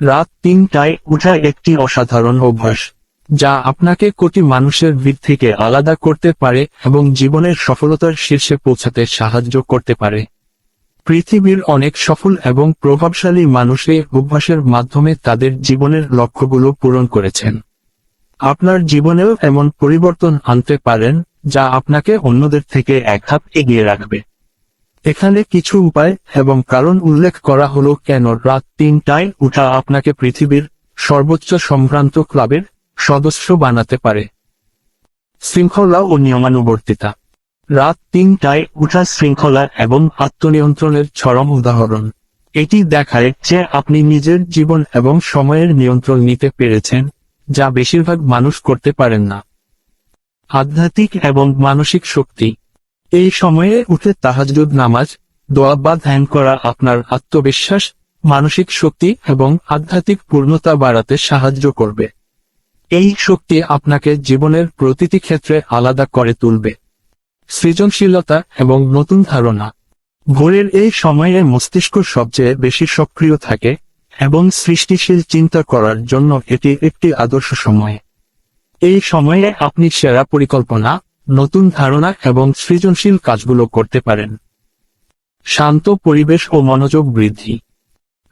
রাত তিনটায় উঠা একটি অসাধারণ অভ্যাস, যা আপনাকে কোটি মানুষের ভিড় থেকে আলাদা করতে পারে এবং জীবনের সফলতার শীর্ষে পৌঁছাতে সাহায্য করতে পারে। পৃথিবীর অনেক সফল এবং প্রভাবশালী মানুষ এই অভ্যাসের মাধ্যমে তাদের জীবনের লক্ষ্যগুলো পূরণ করেছেন। আপনার জীবনেও এমন পরিবর্তন আনতে পারেন, যা আপনাকে অন্যদের থেকে এক ধাপ এগিয়ে রাখবে। এখানে কিছু উপায় এবং কারণ উল্লেখ করা হলো কেন রাত তিনটায় উঠা আপনাকে পৃথিবীর সর্বোচ্চ সম্ভ্রান্ত ক্লাবের সদস্য বানাতে পারে। শৃঙ্খলা ও নিয়মানুবর্তিতা। রাত তিনটায় উঠা শৃঙ্খলা এবং আত্মনিয়ন্ত্রণের চরম উদাহরণ। এটি দেখায় যে আপনি নিজের জীবন এবং সময়ের নিয়ন্ত্রণ নিতে পেরেছেন, যা বেশিরভাগ মানুষ করতে পারেন না। আধ্যাত্মিক এবং মানসিক শক্তি। এই সময়ে উঠে তাহাজুদ নামাজ, দোয়া বা ধ্যান করা আপনার আত্মবিশ্বাস, মানসিক শক্তি এবং আধ্যাত্মিক পূর্ণতা বাড়াতে সাহায্য করবে। এই শক্তি আপনাকে জীবনের প্রতিটি ক্ষেত্রে আলাদা করে তুলবে। সৃজনশীলতা এবং নতুন ধারণা। ভোরের এই সময়ে মস্তিষ্ক সবচেয়ে বেশি সক্রিয় থাকে এবং সৃষ্টিশীল চিন্তা করার জন্য এটি একটি আদর্শ সময়। এই সময়ে আপনি সেরা পরিকল্পনা নতুন ধারণা এবং সৃজনশীল কাজগুলো করতে পারেন। শান্ত পরিবেশ ও মনোযোগ বৃদ্ধি।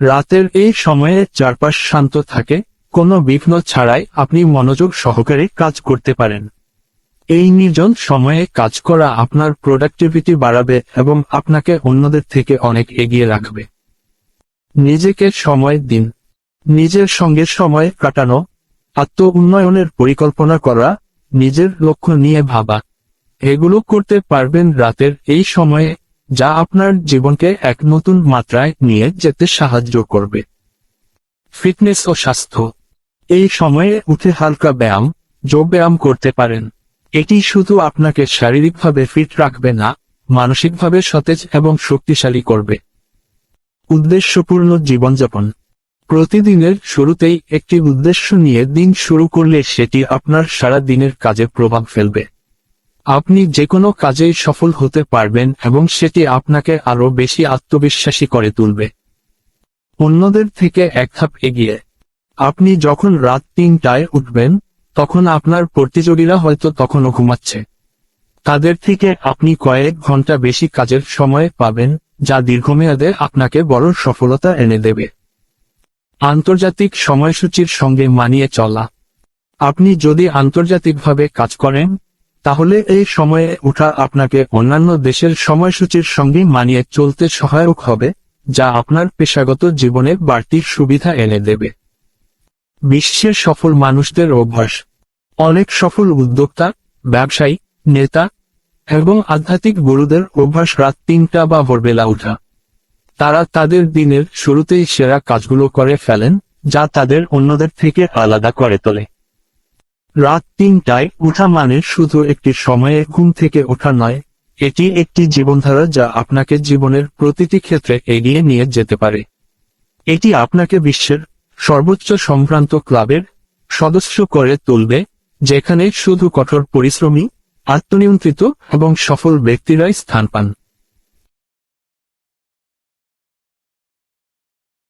রাতের এই সময়ে চারপাশ শান্ত থাকে, কোনো বিঘ্ন ছাড়াই আপনি মনোযোগ সহকারে কাজ করতে পারেন। এই নির্জন সময়ে কাজ করা আপনার প্রোডাক্টিভিটি বাড়াবে এবং আপনাকে অন্যদের থেকে অনেক এগিয়ে রাখবে। নিজেকে সময় দিন। নিজের সঙ্গে সময় কাটানো আত্ম উন্নয়নের পরিকল্পনা করা নিজের লক্ষ্য নিয়ে ভাবা। এগুলো করতে পারবেন রাতের এই সময়ে, যা আপনার জীবনকে এক নতুন মাত্রায় নিয়ে যেতে সাহায্য করবে। ফিটনেস ও স্বাস্থ্য। এই সময়ে উঠে হালকা ব্যায়াম, যোগ ব্যায়াম করতে পারেন। এটি শুধু আপনাকে শারীরিকভাবে ফিট রাখবে না, মানসিকভাবে সতেজ এবং শক্তিশালী করবে। উদ্দেশ্যপূর্ণ জীবনযাপন। প্রতিদিনের শুরুতেই একটি উদ্দেশ্য নিয়ে দিন শুরু করলে সেটি আপনার সারা দিনের কাজে প্রভাব ফেলবে। আপনি যে কোনো কাজেই সফল হতে পারবেন এবং সেটি আপনাকে আরও বেশি আত্মবিশ্বাসী করে তুলবে। অন্যদের থেকে এক ধাপ এগিয়ে। আপনি যখন রাত তিনটায় উঠবেন, তখন আপনার প্রতিযোগীরা হয়তো তখনও ঘুমাচ্ছে। তাদের থেকে আপনি কয়েক ঘণ্টা বেশি কাজের সময় পাবেন, যা দীর্ঘমেয়াদে আপনাকে বড় সফলতা এনে দেবে। আন্তর্জাতিক সময়সূচির সঙ্গে মানিয়ে চলা। আপনি যদি আন্তর্জাতিকভাবে কাজ করেন, তাহলে এই সময়ে ওঠা আপনাকে অন্যান্য দেশের সময়সূচির সঙ্গে মানিয়ে চলতে সহায়ক হবে, যা আপনার পেশাগত জীবনে বাড়তি সুবিধা এনে দেবে। বিশ্বের সফল মানুষদের অভ্যাস। অনেক সফল উদ্যোক্তা, ব্যবসায়ী, নেতা এবং আধ্যাত্মিক গুরুদের অভ্যাস রাত তিনটা বা ভোরবেলা উঠা তারা তাদের দিনের শুরুতেই সেরা কাজগুলো করে ফেলেন, যা তাদের অন্যদের থেকে আলাদা করে তোলে। রাত তিনটায় উঠা মানে শুধু একটি সময়ে ঘুম থেকে ওঠা নয়, এটি একটি জীবনধারা যা আপনাকে জীবনের প্রতিটি ক্ষেত্রে এগিয়ে নিয়ে যেতে পারে। এটি আপনাকে বিশ্বের সর্বোচ্চ সম্ভ্রান্ত ক্লাবের সদস্য করে তুলবে, যেখানে শুধু কঠোর পরিশ্রমী, আত্মনিয়ন্ত্রিত এবং সফল ব্যক্তিরাই স্থান পান।